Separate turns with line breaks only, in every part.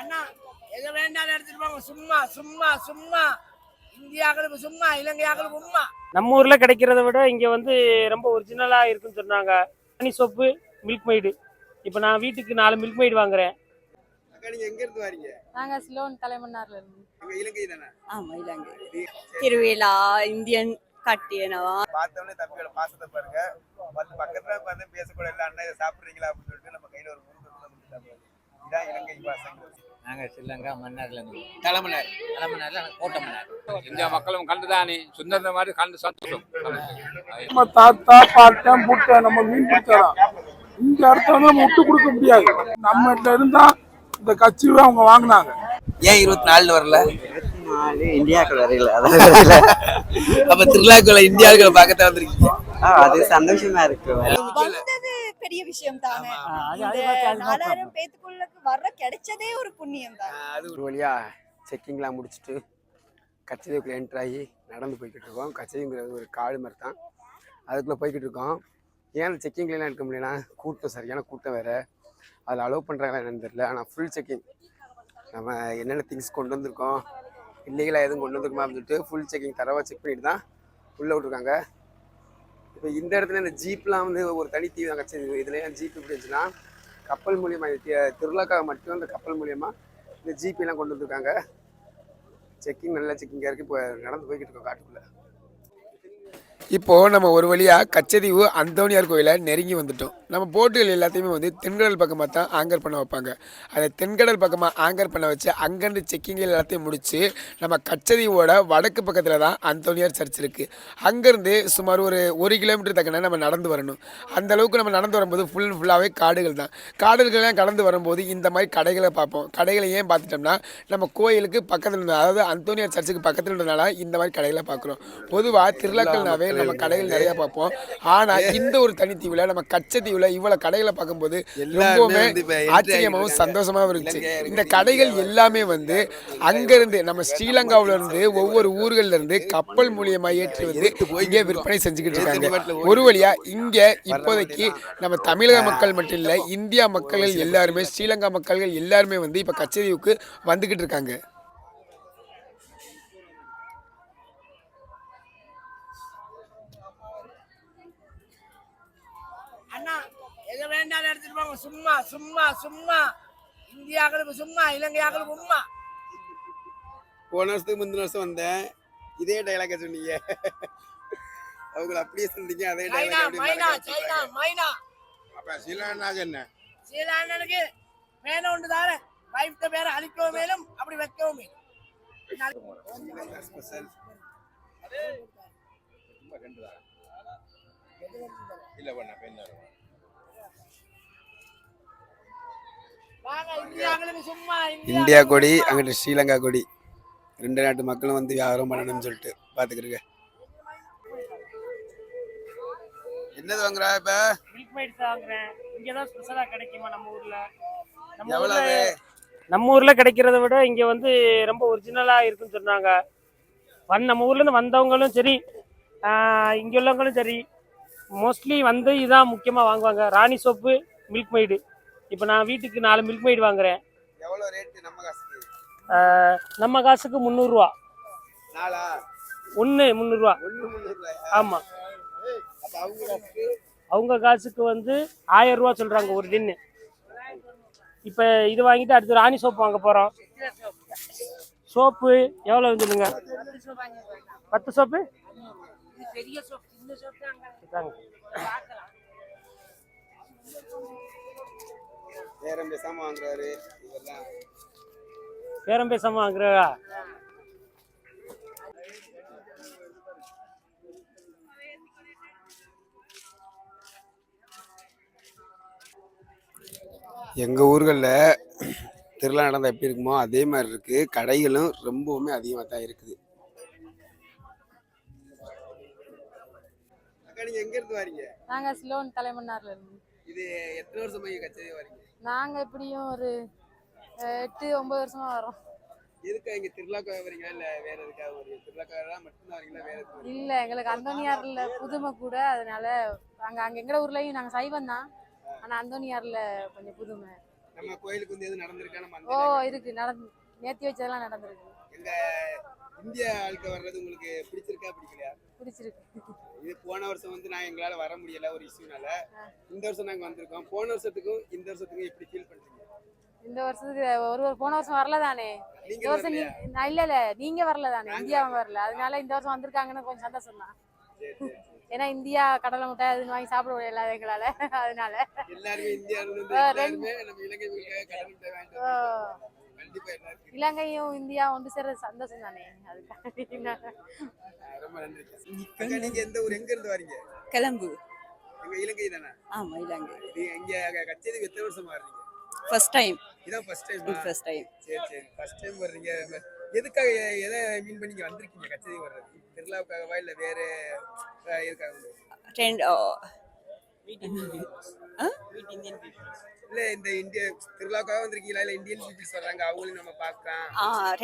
அண்ணா எது வேண்டாம் எடுத்துட்டு போங்க. சும்மா சும்மா சும்மா. இந்தியாக்களுக்கு சும்மா இலங்கையாக்களுக்கு உம்மா
நம்ம ஊர்ல கிடைக்கிறத விட இங்க வந்து ரொம்ப ஒரிஜினலா இருக்குன்னு சொன்னாங்க. ஹனி சோப்பு மில்க் மெய்டு இப்போ நான் வீட்டுக்கு நாலு மில்க் மெய்டு வாங்குறேன்.
அக்கா நீங்க எங்க இருந்து வரீங்க?
நாங்க சிலோன் தலைமன்னார்ல இருந்து.
எங்க இலங்கை தானே?
ஆமா இலங்கை. திருவிழா இந்தியன் கட்டியனவா
பார்த்தோன்னே தம்பியோட பாசத்தை பாருங்க. வந்து பக்கத்துல வந்து பேசக்கூட இல்ல அண்ணா இதை சாப்பிடுறீங்களா அப்படின்னு சொல்லிட்டு நம்ம கையில ஒரு இதான் இலங்கை பாசம்
நாங்கள் ஸ்ரீலங்கா மன்னார்ல இருந்து.
தலைமலர்
தலைமன்னார்ல கோட்டை மன்னார்
இந்தியா மக்களும் கண்டுதானே? சுந்தர மாதிரி கண்டு சந்தோஷம்.
நம்ம தாத்தா பாட்டன் புட்டை நம்ம மீன் பிடிச்சாராம் இந்த இடத்துல வந்து நம்ம விட்டு கொடுக்க முடியாது. நம்ம இடத்துல இருந்தா இந்த கட்சியை அவங்க வாங்கினாங்க.
ஏன் இருபத்தி நாலுல வரல?
நாலு இந்தியாவுக்கு வரையில
அப்ப திருவிழாக்குள்ள இந்தியாவுக்குள்ள பார்க்கத்தான் வந்திருக்கீங்க.
அது சந்தோஷமா இருக்கு.
பெரிய விஷயம் தானே இந்த நாலாயிரம் பேத்துக்குள்ள வர்ற கிடைச்சதே ஒரு புண்ணியம் தான்
அது
ஒரு வழியா செக்கிங்லாம் முடிச்சுட்டு கச்சேரிக்குள்ளே என்ட்ரு ஆகி நடந்து போய்கிட்டு இருக்கோம். கச்சேரிங்கிறது ஒரு காடு மாதிரி தான் அதுக்குள்ளே போய்கிட்டு இருக்கோம். ஏன் செக்கிங்லாம் எடுக்க முடியலனா கூட்டம் சரியான கூட்டம் வேறு. அதில் அலோவ் பண்ணுறாங்களா என்னன்னு தெரியல. ஆனால் ஃபுல் செக்கிங் நம்ம என்னென்ன திங்ஸ் கொண்டு வந்திருக்கோம் இல்லீகலாக எதுவும் கொண்டு வந்திருக்கோமா அப்படின்னு சொல்லிட்டு ஃபுல் செக்கிங் தரவாக செக் பண்ணிட்டு தான் உள்ளே விட்ருக்காங்க இப்போ இந்த இடத்துல இந்த ஜீப்லாம் வந்து ஒரு தனி தீவு தான் கச்சேரி இதுலேயே ஜீப் இப்படி இருந்துச்சுன்னா கப்பல் மூலியமாக இது திருவிழாக்காக மட்டும் இந்த கப்பல் மூலியமாக இந்த ஜிபிலாம் கொண்டு வந்திருக்காங்க. செக்கிங் நல்ல செக்கிங்காக இருக்குது இப்போ நடந்து போய்கிட்டு இருக்கோம் காட்டுக்குள்ளே. இப்போ நம்ம ஒரு வழியா கச்சதீவு அந்தோனியார் கோயிலை நெருங்கி வந்துட்டோம். நம்ம போட்டுகள் எல்லாத்தையுமே வந்து தென்கடல் பக்கமாக தான் ஆங்கர் பண்ண வைப்பாங்க. அதை தென்கடல் பக்கமாக ஆங்கர் பண்ண வச்சு அங்கேருந்து செக்கிங்கள் எல்லாத்தையும் முடிச்சு நம்ம கச்சதீவோட வடக்கு பக்கத்தில் தான் அந்தோனியார் சர்ச் இருக்குது அங்கேருந்து சுமார் ஒரு ஒரு கிலோமீட்டர் தக்கன நம்ம நடந்து வரணும். அந்த அளவுக்கு நம்ம நடந்து வரும்போது ஃபுல் அண்ட் ஃபுல்லாகவே காடுகள் தான். காடுகள்லாம் கடந்து வரும்போது இந்த மாதிரி கடைகளை பார்ப்போம். கடைகளை ஏன் பார்த்துட்டோம்னா நம்ம கோயிலுக்கு பக்கத்தில் இருந்த அதாவது அந்தோனியார் சர்ச்சுக்கு பக்கத்தில் இருந்தனால இந்த மாதிரி கடைகளை பார்க்குறோம். பொதுவாக திருவிழாக்கள்னாவே நம்ம கடைகள் நிறைய பார்ப்போம். ஆனால் இந்த ஒரு தனித்தீவில் நம்ம கச்சத்தீவில் இவ்வளோ கடைகளை பார்க்கும்போது ரொம்பவுமே ஆச்சரியமாகவும் சந்தோஷமாகவும் இருந்துச்சு. இந்த கடைகள் எல்லாமே வந்து அங்கிருந்து நம்ம ஸ்ரீலங்காவுல இருந்து ஒவ்வொரு ஊர்கள்ல இருந்து கப்பல் மூலியமா ஏற்றி வந்து இங்கே விற்பனை செஞ்சுக்கிட்டு இருக்காங்க. ஒரு வழியா இங்க இப்போதைக்கு நம்ம தமிழக மக்கள் மட்டும் இல்ல இந்தியா மக்கள் எல்லாருமே ஸ்ரீலங்கா மக்கள்கள் எல்லாருமே வந்து இப்ப கச்சேரிவுக்கு வந்துகிட்டு இருக்காங்க
அண்ணா எது வேண்டாம் எடுத்துட்டு போங்க. சும்மா சும்மா சும்மா. இந்தியாக்களுக்கு சும்மா இலங்கையாக்களுக்கு உம்மா
போன வருஷத்துக்கு முந்தின வருஷம் வந்தேன். இதே டைலாக சொன்னீங்க. அவங்கள அப்படியே சொன்னீங்க அதே
சைனா மைனா சைனா
டைலாக்
மைனா
அப்ப சீலானாக என்ன?
சீலா அண்ணனுக்கு வேணும் உண்டு தானே வைஃப்ட பேரை அழிக்கவும் மேலும் அப்படி வைக்கவும் மேலும்.
இல்ல பண்ண பெண்
இந்தியா கொடி அங்கிட்டு ஸ்ரீலங்கா கொடி. ரெண்டு நாட்டு மக்களும் வந்து வியாபாரம் பண்ணணும்னு சொல்லிட்டு பாத்துக்கிறீங்க
என்னது வாங்குறா இப்ப?
மில்க் மெய்டு வாங்குறேன். இங்கே தான் கிடைக்குமா நம்ம ஊர்ல? நம்ம ஊர்ல
எவ்வளவு?
நம்ம ஊர்ல கிடைக்கிறத விட இங்க வந்து ரொம்ப ஒரிஜினலா இருக்குன்னு சொன்னாங்க. வந் நம்ம ஊர்ல இருந்து வந்தவங்களும் சரி இங்க உள்ளவங்களும் சரி மோஸ்ட்லி வந்து இதான் முக்கியமா வாங்குவாங்க. ராணி சோப்பு மில்க் மெய்டு இப்போ நான் வீட்டுக்கு நாலு மில்க் மெய்டு வாங்குறேன்.
எவ்வளவு ரேட் நம்ம காசுக்கு?
நம்ம காசுக்கு முந்நூறுரூவா
நாலா?
ஒன்று முந்நூறுரூவா? ஆமாம்
அப்ப அவங்க காசுக்கு?
அவங்க காசுக்கு வந்து ஆயிரம் ரூபா சொல்றாங்க ஒரு டின்னு இப்போ இது வாங்கிட்டு அடுத்து ராணி சோப்பு வாங்க போறோம். சோப்பு எவ்வளோ சொல்லுங்க பத்து சோப்பு?
பெரிய சோப்
நேரம் பேசாம வாங்குறாரு? இதெல்லாம்.
பேரம் பேசாம வாங்குறா?
எங்கள் ஊர்களில் திருவிழா நடந்தால் எப்படி இருக்குமோ அதே மாதிரி இருக்குது கடைகளும் ரொம்பவுமே அதிகமாக தான் இருக்குது.
அக்கா நீங்க எங்க இருந்து வரீங்க?
நாங்க சிலோன் தலைமன்னார்ல இருந்து.
இது எத்தனை வருஷமா இங்க கச்சேரி வரீங்க?
நாங்க எப்படியும் ஒரு எட்டு ஒன்பது வருஷமா வரோம்
எதுக்கா இங்க திருவிழாக்காக வரீங்களா? இல்ல வேற எதுக்காக வரீங்க திருவிழாக்காக மட்டும்தான் வரீங்களா? வேற எதுக்கு?
இல்ல எங்களுக்கு அந்தோனியார்ல புதுமை கூட அதனால அங்க அங்க எங்கட ஊர்லயும் நாங்க சைவம் தான். ஆனா அந்தோனியார்ல கொஞ்சம் புதுமை.
நம்ம கோயிலுக்கு வந்து எதுவும் நடந்திருக்கா? நம்ம
ஓ இருக்கு. நடந்து நேத்தி வச்சதெல்லாம் நடந்திருக்கு.
எங்க இந்திய ஆளுக்க வர்றது உங்களுக்கு பிடிச்சிருக்கா பிடிக்கலையா?
பிடிச்சிருக்கு.
இது போன வருஷம் வந்து நான் எங்களால வர முடியல ஒரு இஷ்யூனால இந்த வருஷம் நாங்க வந்திருக்கோம். போன வருஷத்துக்கும் இந்த வருஷத்துக்கும் எப்படி ஃபீல் பண்றீங்க?
இந்த வருஷத்துக்கு ஒரு ஒரு போன வருஷம் வரல தானே இந்த வருஷம்? நான் இல்ல இல்ல. நீங்க வரல தானே இந்தியா வரல. அதனால இந்த வருஷம் வந்திருக்காங்கன்னு கொஞ்சம் சந்தோஷம் தான். ஏன்னா இந்தியா கடலை முட்டை அதுன்னு வாங்கி சாப்பிட முடியல எங்களால. அதனால.
எல்லாருமே இந்தியாவில
இலங்கையும் இந்தியா ஒன்று சேர்றது சந்தோஷம் தானே? அதுக்காக
நீங்க எந்த ஊர் எங்க இருந்து வரீங்க?
கிளம்பு.
எங்க இலங்கை தானே?
ஆமா இலங்கை.
நீங்க இங்க கச்சேரி எத்தனை வருஷமா வர்றீங்க?
ஃபர்ஸ்ட் டைம்
இதான் ஃபர்ஸ்ட் டைம்
ஃபர்ஸ்ட் டைம்
சரி சரி. ஃபர்ஸ்ட் டைம் வர்றீங்க. எதுக்காக எதை மீன் பண்ணி இங்க வந்திருக்கீங்க கச்சேரி வர்றது? திருவிழாவுக்காகவா இல்ல வேற எதுக்காக
ட்ரெண்ட்
இல்ல இந்த இந்திய திருவிழாவுக்காக வந்திருக்கீங்களா? இல்ல இந்தியன் பீப்புள்ஸ் வர்றாங்க அவங்களையும் நம்ம பார்க்கலாம்.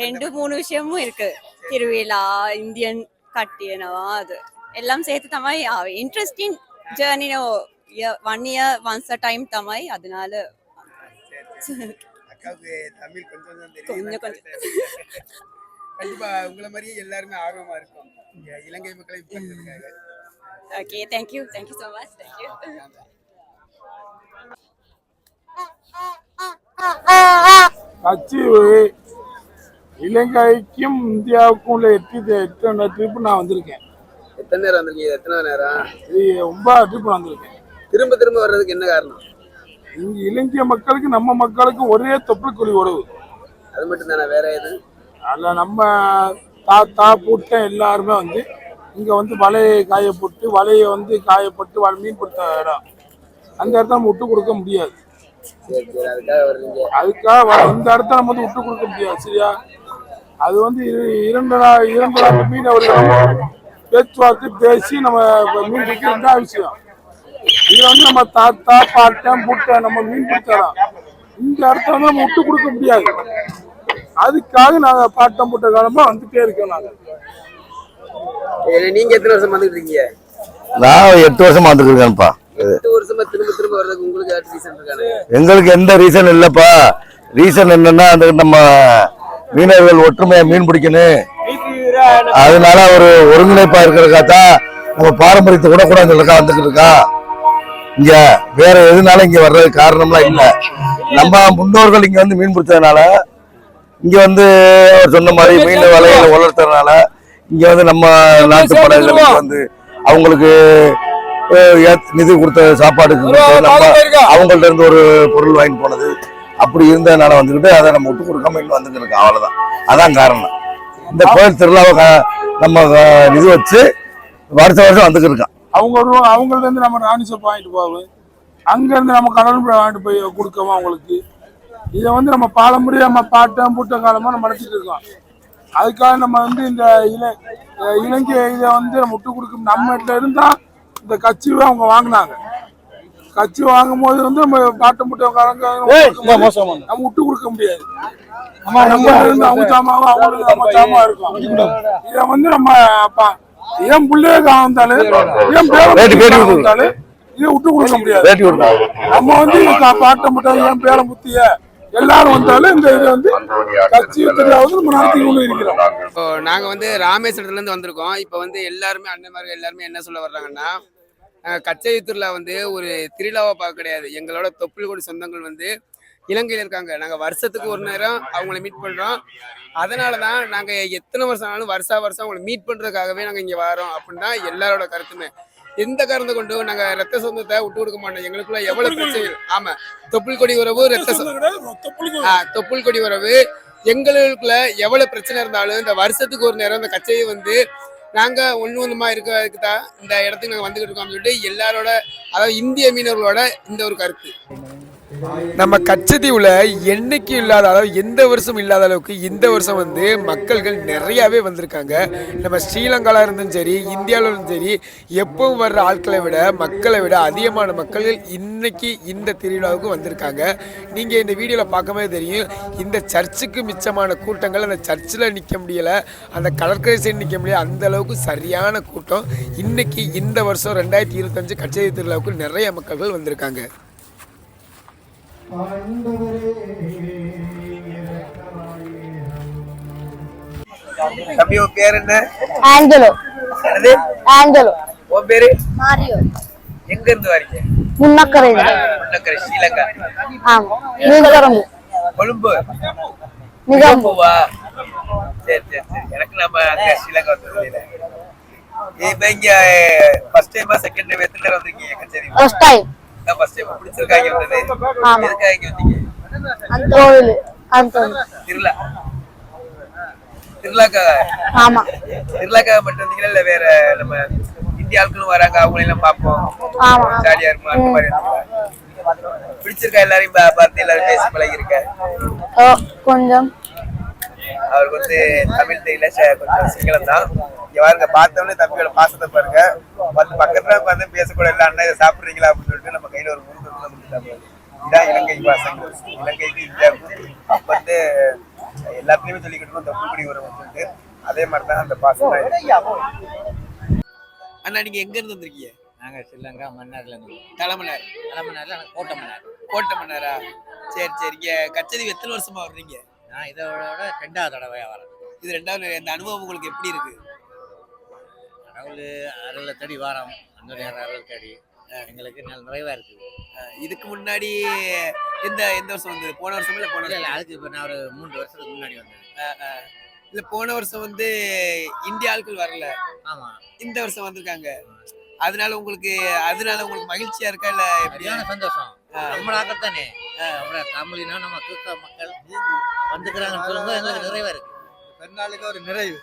ரெண்டு மூணு விஷயமும் இருக்கு. திருவிழா இந்தியன் கட்டியனவா அது. எல்லாம் சேர்த்து தமாய் interesting ஜேர்னினோ one year once a time Dhamai அதனால.
கொஞ்சம்
கொஞ்சம்
கண்டிப்பா உங்களை மாதிரியே எல்லாருமே ஆர்வமா இருக்கும். இலங்கை மக்களை okay
thank you thank you so much thank you
கட்சி இலங்கைக்கும் இந்தியாவுக்கும் உள்ள எட்டு எட்டு ட்ரிப் நான் வந்திருக்கேன்.
எத்தனை நேரம் வந்திருக்கீங்க? எத்தனை நேரம்?
இது ஒன்பது ட்ரிப் வந்திருக்கேன்.
திரும்ப திரும்ப வர்றதுக்கு என்ன காரணம்?
இங்க இலங்கை மக்களுக்கு நம்ம மக்களுக்கு ஒரே தொப்புள்குழி உறவு
அது மட்டும் தானே வேற எது?
அதில் நம்ம தாத்தா பூட்டன் எல்லாருமே வந்து இங்கே வந்து வலையை காயப்பட்டு வலையை வந்து காயப்பட்டு மீன் பிடித்த இடம். அந்த இடத்த நம்ம விட்டு கொடுக்க முடியாது.
அதுக்காக
இந்த இடத்த நம்ம வந்து விட்டு கொடுக்க முடியாது சரியா? அது வந்து இரு- இரண்டு நாள் இரண்டு நாள் மீனவர்கள் பேச்சுவார்த்தை பேசி நம்ம மீன் பிடிக்கிறது விஷயம். இதுல வந்து நம்ம தாத்தா பாட்டன் பூட்டன் நம்ம மீன் பிடிச்சாதான். இந்த இடத்த வந்து நம்ம விட்டு கொடுக்க முடியாது. அதுக்காக நாங்க பாட்டம் பூட்ட காலமா வந்துட்டே இருக்கோம் நாங்க.
நீங்க எத்தனை வருஷம் வந்துட்டு இருக்கீங்க?
நான் எட்டு வருஷமா வந்துருக்கேன்ப்பா
எட்டு
எங்களுக்கு எந்த ரீசன் இல்லப்பா. ரீசன் என்னன்னா அந்த நம்ம மீனவர்கள் ஒற்றுமையா மீன் பிடிக்கணும். அதனால ஒரு ஒருங்கிணைப்பா இருக்கிறதுக்கா தான் நம்ம பாரம்பரியத்தை கூட கூட இருக்கா வந்துட்டு இருக்கா. இங்க வேற எதுனால இங்க வர்றதுக்கு காரணம்லாம் இல்ல. நம்ம முன்னோர்கள் இங்க வந்து மீன் பிடிச்சதுனால இங்க வந்து சொன்ன மாதிரி மீன் வலையில வளர்த்ததுனால இங்க வந்து நம்ம நாட்டு படங்களுக்கு வந்து அவங்களுக்கு நிதி கொடுத்த சாப்பாடுக்கு நம்ம அவங்கள்ட்ட இருந்து ஒரு பொருள் வாங்கிட்டு போனது. அப்படி இருந்ததுனால வந்துக்கிட்டு அதை நம்ம விட்டு கொடுக்காம இன்னும் வந்துட்டு இருக்கோம். அவ்வளவுதான். அதான் காரணம். இந்த கோயில் திருவிழாவை நம்ம நிதி வச்சு வருஷம் வருஷம் வந்துட்டு இருக்கோம்.
அவங்க ஒரு அவங்கள்ட்ட இருந்து நம்ம ராணி சோப் வாங்கிட்டு போவோம் அங்க இருந்து நம்ம புறா வாங்கிட்டு போய் கொடுக்கவும் அவங்களுக்கு? இதை வந்து நம்ம பாரம்பரிய நம்ம பாட்டம் பூட்ட காலமா நம்ம நடத்திட்டு இருக்கோம். அதுக்காக நம்ம வந்து இந்த அஹ் இலங்கை இதை வந்து நம்ம விட்டு கொடுக்க நம்மகிட்ட இருந்தா இந்த கட்சியை அவங்க வாங்கினாங்க. கட்சி வாங்கும் போது வந்து நம்ம பாட்டம் பூட்டக்காரங்க நம்ம விட்டு கொடுக்க முடியாது. நம்ம இருந்து அவங்க சாமாவும் அவங்களுக்கு நம்ம சாமா இருக்கும் இதை வந்து நம்ம என் பிள்ளைய வந்தாலும் என் பேர
வேட்டி, வேட்டி விட்டு.
வந்தாலும் இதை விட்டு கொடுக்க முடியாது. நம்ம வந்து பாட்ட மட்டும் என் பேர முத்திய எல்லாரும் வந்தாலும் இந்த இதை வந்து கட்சி தெரியாவது நம்ம நடத்தி கொண்டு இருக்கிறோம்.
இப்போ நாங்க வந்து ராமேஸ்வரத்துல இருந்து வந்திருக்கோம். இப்போ வந்து எல்லாருமே அண்ணன்மார்கள் எல்லாருமே என்ன சொல்ல வர்றாங்கன்னா கச்சேரி திருவிழா வந்து ஒரு திருவிழாவா பார்க்க கிடையாது. எங்களோட தொப்புள் கொடி சொந்தங்கள் வந்து இலங்கையில் இருக்காங்க. நாங்க வருஷத்துக்கு ஒரு நேரம் அவங்கள மீட் பண்றோம். அதனால தான் நாங்க எத்தனை வருஷம் ஆனாலும் வருஷா வருஷம் அவங்களை மீட் பண்றதுக்காகவே நாங்க இங்க வரோம். அப்படின்னு எல்லாரோட கருத்துமே. எந்த காரணத்தை கொண்டு நாங்க ரத்த சொந்தத்தை விட்டு கொடுக்க மாட்டோம். எங்களுக்குள்ள எவ்வளவு பிரச்சனைகள் ஆமா. தொப்புள் கொடி உறவு ரத்த தொப்புள் கொடி. உறவு. எங்களுக்குள்ள எவ்வளவு பிரச்சனை இருந்தாலும் இந்த வருஷத்துக்கு ஒரு நேரம் இந்த கச்சேரி வந்து நாங்க ஒண்ணு ஒண்ணுமா இருக்கிறதுக்கு தான் இந்த இடத்துக்கு நாங்க வந்துகிட்டு இருக்கோம் சொல்லிட்டு எல்லாரோட அதாவது இந்திய மீனவர்களோட இந்த ஒரு கருத்து. நம்ம கச்சதீவில் என்னைக்கு இல்லாத அளவு எந்த வருஷம் இல்லாத அளவுக்கு இந்த வருஷம் வந்து மக்கள்கள் நிறையாவே வந்திருக்காங்க. நம்ம ஸ்ரீலங்காவில் இருந்தும் சரி இந்தியாவில் இருந்தும் சரி எப்பவும் வர்ற ஆட்களை விட மக்களை விட அதிகமான மக்கள்கள் இன்னைக்கு இந்த திருவிழாவுக்கு வந்திருக்காங்க. நீங்கள் இந்த வீடியோவில் பார்க்கும்போது தெரியும் இந்த சர்ச்சுக்கு மிச்சமான கூட்டங்கள் அந்த சர்ச்சில் நிற்க முடியலை அந்த கடற்கரை சைடு நிற்க முடியல அந்த அளவுக்கு சரியான கூட்டம். இன்னைக்கு இந்த வருஷம் ரெண்டாயிரத்தி இருபத்தஞ்சு கச்சேரி திருவிழாவுக்கு நிறைய மக்கள்கள் வந்திருக்காங்க. தம்பி உன் பேர் என்ன?
ஆஞ்சலோ.
என்னது?
ஆஞ்சலோ.
உன் பேரு?
மாரியோ.
எங்க இருந்து வரீங்க?
முன்னக்கரை
முன்னக்கரை ஸ்ரீலங்கா.
ஆமா. நீங்கரம்பு
கொழும்பு.
நிகம்பு
பூவா சரி சரி சரி. எனக்கு நம்ம அங்க ஸ்ரீலங்கா இல்ல இப்ப இங்க ஃபர்ஸ்ட் டைமா செகண்ட் டைம் எத்தனை வந்திருக்கீங்க கச்சேரி?
ஃபர்ஸ்ட் டைம் கோவில்
திருவிழா. திருவிழாக்காக.
ஆமா.
திருவிழாக்காக மட்டும் வந்தீங்களா? இல்ல வேற நம்ம இந்திய ஆட்களும் வராங்க அவங்களையும் எல்லாம் பார்ப்போம்.
ஆமா.
ஜாலியா இருக்குமா அந்த மாதிரி? பிடிச்சிருக்கா எல்லாரையும் பார்த்து எல்லாரும் பேசி பழகி இருக்க
ஓ கொஞ்சம்.
அவருக்கு வந்து தமிழ் தெரியல கொஞ்சம் சிங்களம் தான். இங்க பாருங்க பார்த்தவொடனே தம்பியோட பாசத்தை பாருங்க. வந்து பக்கத்துல வந்து பேசக்கூட இல்ல அண்ணா இதை சாப்பிடுறீங்களா? அப்படின்னு சொல்லிட்டு நம்ம கையில ஒரு முருகத்துல கொடுத்தாங்க இதான் இலங்கை பாசங்கள் இலங்கைக்கு இந்தியாவுக்கும் வந்து எல்லாத்துலயுமே சொல்லிக்கிட்டு தப்புக்குடி வரும் சொல்லிட்டு. அதே மாதிரி தான் அந்த பாசம். அண்ணா நீங்க எங்க இருந்து வந்திருக்கீங்க?
நாங்க ஸ்ரீலங்கா மன்னார்ல இருந்து.
தலைமலர்
தலைமன்னார்ல கோட்டை மன்னார்
கோட்டை மன்னாரா சரி சரி. இங்க கச்சேரி எத்தனை வருஷமா வர்றீங்க?
நான் இதோட ரெண்டாவது தடவையா வரேன்
இது ரெண்டாவது இந்த அனுபவம் உங்களுக்கு எப்படி இருக்கு?
கடவுள் அருளை தேடி வாரம். அந்த அருள் தேடி. எங்களுக்கு நல்ல நிறைவா இருக்கு.
அஹ் இதுக்கு முன்னாடி எந்த எந்த வருஷம் வந்தது? போன வருஷம் இல்ல போன
இல்ல அதுக்கு இப்ப நான் ஒரு மூன்று வருஷத்துக்கு முன்னாடி வந்தேன்.
இல்ல போன வருஷம் வந்து இந்திய ஆட்கள் வரல.
ஆமா.
இந்த வருஷம் வந்திருக்காங்க. அதனால உங்களுக்கு அதனால உங்களுக்கு மகிழ்ச்சியா இருக்கா? இல்ல எப்படியா
சரியான சந்தோஷம். நம்மளாக்கள் தானே நம்மள தமிழினா நம்ம கிறிஸ்தவ மக்கள் வந்துக்கிறாங்கன்னு சொல்லும்போது எங்களுக்கு நிறைவா இருக்கு.
பெண்ணாளுக்கு ஒரு நிறைவு.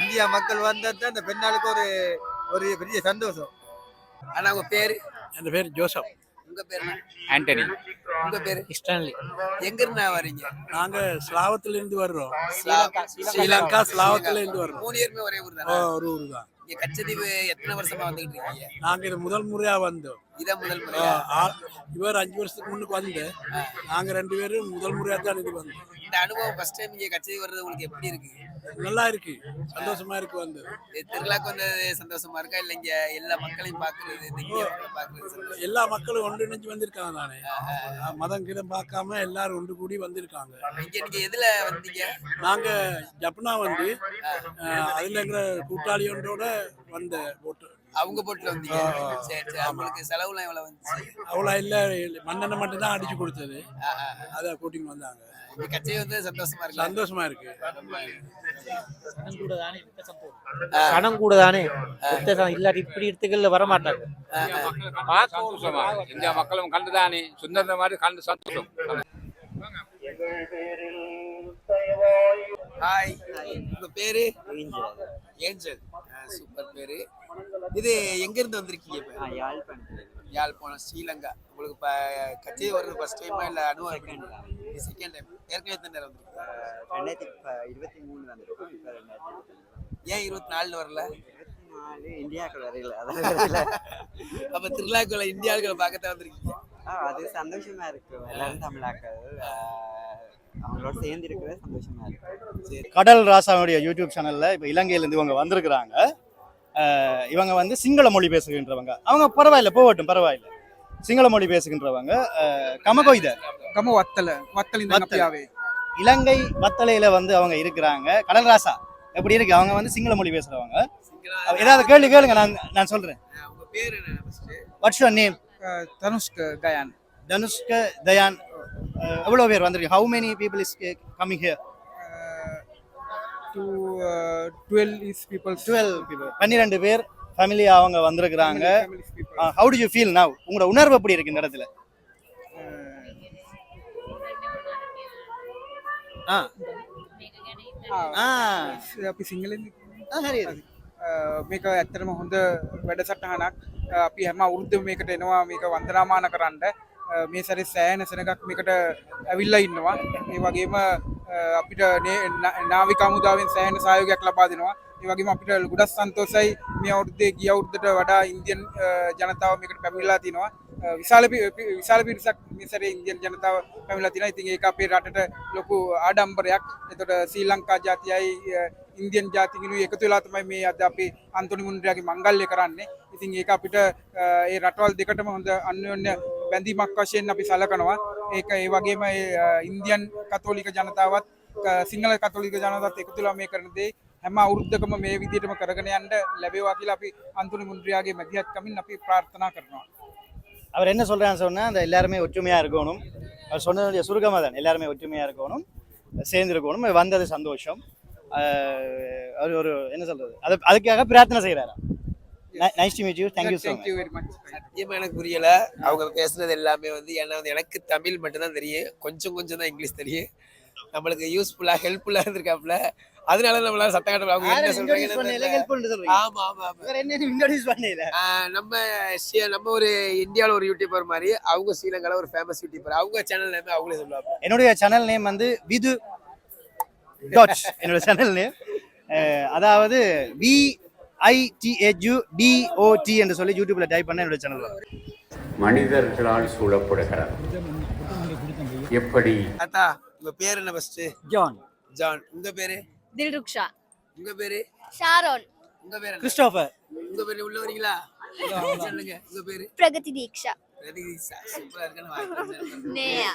இந்தியா மக்கள் வந்தது அந்த பெண்ணாளுக்கு ஒரு ஒரு பெரிய சந்தோஷம்.
ஆனா உங்க பேரு?
என் பேர் ஜோசப்.
உங்க பேரு என்ன?
ஆண்டனி.
உங்க பேரு?
ஸ்டான்லி.
எங்க இருந்து வரீங்க?
நாங்க ஸ்லாவத்துல இருந்து வர்றோம்
ஸ்ரீலங்கா
ஸ்ரீலங்கா ஸ்லாவத்துல இருந்து வர்றோம்.
மூணு பேருமே ஒரே ஊர் தானே?
ஒரு ஊர் தான்
இங்க கச்சதீவு எத்தனை வருஷமா வந்துகிட்டு இருக்கீங்க?
நாங்க இது முதல் முறையா வந்தோம்.
இதான் முதல் முறையா?
இவர் அஞ்சு வருஷத்துக்கு முன்னுக்கு வந்து நாங்க ரெண்டு பேரும் முதல் முறையா தான் இது வந்தோம்.
இந்த அனுபவம் ஃபர்ஸ்ட் டைம் இங்க கச்சேரி வர்றது உங்களுக்கு எப்படி இருக்கு?
நல்லா இருக்கு. சந்தோஷமா இருக்கு வந்து.
திருவிழாக்கு வந்தது சந்தோஷமா இருக்கா? இல்ல இங்க எல்லா மக்களையும் பாக்குறது இந்த பாக்குறது?
எல்லா மக்களும் ஒன்றிணைஞ்சு வந்திருக்காங்க தானே? மதம் கிதம் பார்க்காம எல்லாரும் ஒன்று கூடி வந்திருக்காங்க.
எதுல வந்தீங்க?
நாங்க ஜப்னா வந்து அதுல இருக்கிற கூட்டாளி ஒன்றோட வந்த போட்டு
அவங்க போட்டுல வந்தீங்க. சரி சரி. அவங்களுக்கு செலவுலாம் எவ்வளவு வந்துச்சு?
அவ்வளோ இல்ல. மண்ணெண்ணெய் மட்டும் தான் அடிச்சு கொடுத்தது. அதை கூட்டின்னு வந்தாங்க.
கச்சேரி வந்து சந்தோஷமா இருக்கு?
சந்தோஷமா இருக்கு.
கணம் கூட தானே இல்லாட்டி இப்படி இடத்துக்கள்ல வர மாட்டாங்க.
சந்தோஷமா இந்தியா மக்களும் கண்டுதானே. சுந்தர மாதிரி கண்டு சந்தோஷம்.
ஹாய். உங்க பேரு? ஏஞ்சல். சூப்பர் பேரு. இது எங்க இருந்து வந்திருக்கீங்க யாழ்ப்பாணம் ஸ்ரீலங்கா. உங்களுக்கு இப்ப கச்சேரி வர்றது ஃபர்ஸ்ட் டைமா இல்ல அனுபவம்? செகண்ட் டைம் ஏற்கனவே எத்தனை நேரம் வந்திருக்கீங்க
ரெண்டாயிரத்தி ப- இருபத்தி மூணு வந்திருக்கோம். இப்போ ரெண்டாயிரத்தி
ஏன் இருபத்தி நாலுல வரல?
இருபத்தி நாலு இந்தியாவுக்கு வரையில அதான்
அப்ப திருவிழாக்குள்ள இந்திய ஆட்களை பார்க்கத்தான் வந்திருக்கீங்க.
ஆ, அது சந்தோஷமா இருக்கு. எல்லாரும் தமிழாக்கள். அவங்களோட சேர்ந்து இருக்கிறது சந்தோஷமா இருக்கு.
சரி.
கடல் ராசாவுடைய யூடியூப் சேனல்ல இப்போ இலங்கையிலேருந்து இவங்க வந்திருக்கிறாங்க. இவங்க வந்து சிங்கள மொழி பேசுகின்றவங்க. அவங்க பரவாயில்ல போகட்டும் பரவாயில்ல. சிங்கள மொழி பேசுகின்றவங்க கமகொய்த.
கம வத்தல வத்தலின்
வத்தல். இலங்கை வத்தலையில வந்து அவங்க இருக்கிறாங்க. கடல் ராசா எப்படி இருக்கு? அவங்க வந்து சிங்கள மொழி பேசுறவங்க. ஏதாவது கேள்வி கேளுங்க நான் நான் சொல்றேன்.
உங்க பேரு என்ன first
what's your name
Dhanushk Gayan.
Dhanushka Dayan. அஹ் எவ்வளவு பேர் வந்திருக்கு how many people is coming here
to twelve is peoples
twelve people பன்னிரெண்டு பேர். ஃபேமிலியா அவங்க வந்திருக்கிறாங்க how do you feel now உங்களோட உணர்வு எப்படி இருக்கு இந்த இடத்துல ஆ ஆ
අපි සිංහලෙන්
ஆ, சரி
මේක ඇත්තරම හොඳ වැඩසටහනක් අපි හැම අවුරුද්ධ මේකට එනවා මේක වන්දනාමාන කරන්න මේ සැරි සෑන සෙනගක් මේකට ඇවිල්ලා ඉන්නවා ඒ වගේම අපිට නාවික අමුදාවෙන් සෑහන සයෝගයක් ලබා දෙනවා ඒ වගේම අපිට ගොඩක් සන්තෝසයි මේ අවුරුද්දේ ගිය අවුරුද්දට වඩා ඉන්දියන් ජනතාව මේකට පැමිණලා තිනවා. විශාල පි- පි- විශාල පිරිසක් මේ සැරේ ඉන්දියන් ජනතාව පැමිණලා තිනවා. ඉතින් ඒක අපේ රටට ලොකු ආඩම්බරයක්. එතකොට ශ්‍රී ලංකා ජාතියයි අ, ඉන්දියන් ජාතිකිනුයි එකතු වෙලා තමයි මේ අද අපි අන්තොනි මුන්ඩයාගේ මංගල්‍ය කරන්නේ. ඉතින් ඒක අපිට අ, ඒ රටවල් දෙකටම හොඳ අන්‍යෝන්‍ය බැඳීමක් වශයෙන් අපි සලකනවා. ඒක ඒ වගේම ඒ, අ, ඉන්දියන් කතෝලික ජනතාවත් ක- සිංහල කතෝලික ජනතාවත් එකතුලා මේ කරන දේ හැම අවුරුද්දකම මේ විදිහටම කරගෙන යන්න ලැබේවා කියලා අපි අන්තුනි මුන්ද්‍රියාගේ මැදිහත්කමින් අපි ප්‍රාර්ථනා කරනවා
அவர் என்ன சொல்றான்னு சொன்னா அந்த எல்லாருமே ஒற்றுமையா இருக்கணும் அவர் சொன்னதுடைய சுருக்கமாக தான் எல்லாருமே ஒற்றுமையா இருக்கணும் சேர்ந்து இருக்கணும் வந்தது சந்தோஷம் ஆஹ் அவர் ஒரு என்ன சொல்றது அது அதுக்காக பிரார்த்தனை செய்கிறாரா nice to meet you thank you so
Thank you very much.
சத்தியமா எனக்கு புரியல அவங்க பேசுனது எல்லாமே வந்து ஏன்னா வந்து எனக்கு தமிழ் மட்டும்தான் தெரியும் கொஞ்சம் கொஞ்சம் தான் இங்கிலீஷ் தெரியும் நம்மளுக்கு யூஸ்ஃபுல்லா ஹெல்ப்ஃபுல்லா இருந்திருக்காப்ல அதனால நம்மளால சத்தம் காட்ட அவங்க என்ன தெரியல. ஆமா ஆமா ஆமா. நம்ம நம்ம ஒரு இந்தியாவில் ஒரு யூடியூபர் மாதிரி அவங்க ஸ்ரீலங்கால ஒரு ஃபேமஸ் யூடியூபர் அவங்க சேனல் நேம் அவங்களே சொல்லுவாங்க.
என்னுடைய சேனல் நேம் வந்து விது டாட்ச் என்னோட சேனல் நேம் அதாவது V I D H U D O T என்று சொல்லி யூடியூப்ல டைப் பண்ண என்னோட சேனல் வரும்
மனிதர்களால் சூழப்படுகிறார் எப்படி?
உங்க பேர் என்ன ஃபர்ஸ்ட்
ஜான்.
ஜான். உங்க பேரு?
தில்ருக்ஷா.
உங்க பேரு?
ஷாரோன்.
உங்க பேரு என்ன?
கிறிஸ்டோபர்.
உங்க பேரு உள்ள வரீங்களா? சொல்லுங்க. உங்க பேரு?
பிரகதி தீக்ஷா.
ரதிகா. சூப்பரா இருக்குன்னு வாழ்த்துக்கள்.
நேயா.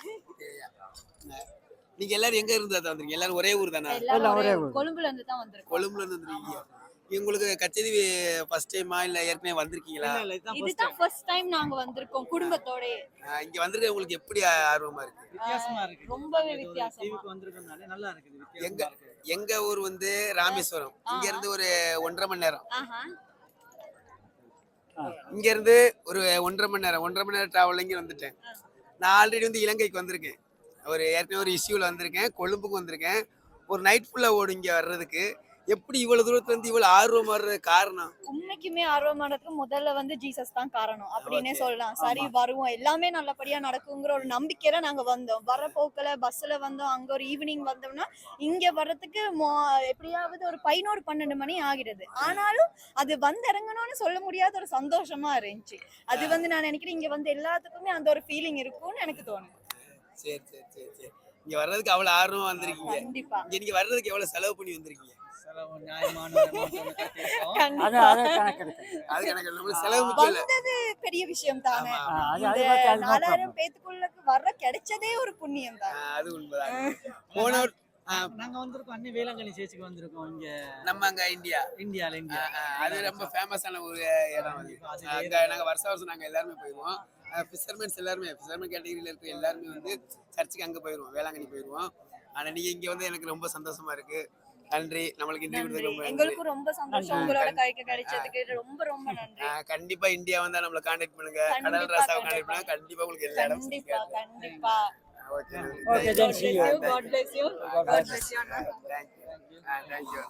நீங்க எல்லாரும் எங்க இருந்து தான் வந்திருக்கீங்க? எல்லாரும் ஒரே ஊர் தானே?
எல்லாரும் கொழும்புல இருந்து தான் வந்திருக்கோம்.
கொழும்புல இருந்து வந்திருக்கீங்க. உங்களுக்கு கச்சேரி ஃபர்ஸ்ட் டைமா இல்ல ஏற்கனவே வந்திருக்கீங்களா?
இதுதான் ஃபர்ஸ்ட் டைம் நாங்க வந்திருக்கோம் குடும்பத்தோட
இங்க வந்திருக்க உங்களுக்கு எப்படி ஆர்வமா இருக்கு?
வித்தியாசமா இருக்கு.
ரொம்பவே வித்தியாசமா.
டிவிக்கு வந்திருக்கனால நல்லா இருக்குது
எங்க எங்க ஊர் வந்து ராமேஸ்வரம். இங்க இருந்து ஒரு ஒன்றரை மணி நேரம். இங்க இருந்து ஒரு ஒன்றரை மணி நேரம். ஒன்றரை மணி நேரம் டிராவல் இங்க வந்துட்டேன். நான் ஆல்ரெடி வந்து இலங்கைக்கு வந்திருக்கேன். ஒரு ஏற்கனவே ஒரு இஷ்யூல வந்திருக்கேன். கொழும்புக்கு வந்திருக்கேன். ஒரு நைட் ஃபுல்லா ஓடும் இங்க வர்றதுக்கு. எப்படி இவ்வளவு தூரத்துல இருந்து இவ்வளவு ஆர்வம் காரணம்?
உண்மைக்குமே ஆர்வமானதுக்கு முதல்ல வந்து ஜீசஸ் தான் காரணம் அப்படின்னே சொல்லலாம். சரி வருவோம். எல்லாமே நல்லபடியா நடக்குங்கிற ஒரு நம்பிக்கையில நாங்க வந்தோம். வர போக்குல பஸ்ல வந்தோம். அங்க ஒரு ஈவினிங் வந்தோம்னா இங்க வர்றதுக்கு எப்படியாவது ஒரு பதினோரு பன்னெண்டு மணி ஆகிடுது ஆனாலும் அது வந்து இறங்கணும்னு சொல்ல முடியாத ஒரு சந்தோஷமா இருந்துச்சு. அது வந்து நான் நினைக்கிறேன் இங்க வந்து எல்லாத்துக்குமே அந்த ஒரு ஃபீலிங் இருக்கும்னு எனக்கு தோணுது.
சரி சரி சரி சரி. இங்க வர்றதுக்கு அவ்வளவு ஆர்வமா வந்திருக்கீங்க.
கண்டிப்பா.
இங்க நீங்க வர்றதுக்கு எவ்வளவு செலவு பண்ணி வந்திருக்கீங்க?
செலவு நியாயமான.
அது கணக்கு நம்மளுக்கு செலவு முக்கியம் இல்ல
வந்தது பெரிய விஷயம் தானே. இந்த நாலாயிரம் பேத்துக்குள்ளக்கு வர்ற கிடைச்சதே ஒரு புண்ணியம் தான்.
அது உண்மைதான். போன ஒரு- ஆஹ்
நாங்க வந்திருக்கோம். அன்னை வேளாங்கண்ணி சேர்ச்சுக்கு வந்திருக்கோம். இங்க
நம்ம அங்க இந்தியா.
இந்தியால இந்தியா.
அது ரொம்ப ஃபேமஸான ஒரு இடம் அது.
அது
அங்க நாங்க வருஷம் வருஷம் நாங்க எல்லாருமே போயிடுவோம் ஃபிஷர்மேன்ஸ் எல்லாருமே ஃபிஷர்மேன் கேட்டகரியில இருக்க எல்லாருமே வந்து சர்ச்சுக்கு அங்க போயிடுவோம் வேளாங்கண்ணி போயிடுவோம் ஆனா நீங்க இங்க வந்து எனக்கு ரொம்ப சந்தோஷமா இருக்கு. நன்றி. நம்மளுக்கு. கொடுத்ததுக்கு ரொம்ப நன்றி.
எங்களுக்கும் ரொம்ப சந்தோஷம். உங்களோட கைக்கு கிடைச்சதுக்கு ரொம்ப ரொம்ப நன்றி.
கண்டிப்பா இந்தியா வந்தா நம்மள கான்டாக்ட் பண்ணுங்க. கடல்
கண்டிப்பா.
கான்டாக்ட் பண்ணுங்க கண்டிப்பா. உங்களுக்கு எல்லா இடம்
கண்டிப்பா கண்டிப்பா.
Okay
Okay,
God bless you. God bless you. God bless you.
Thank you thank you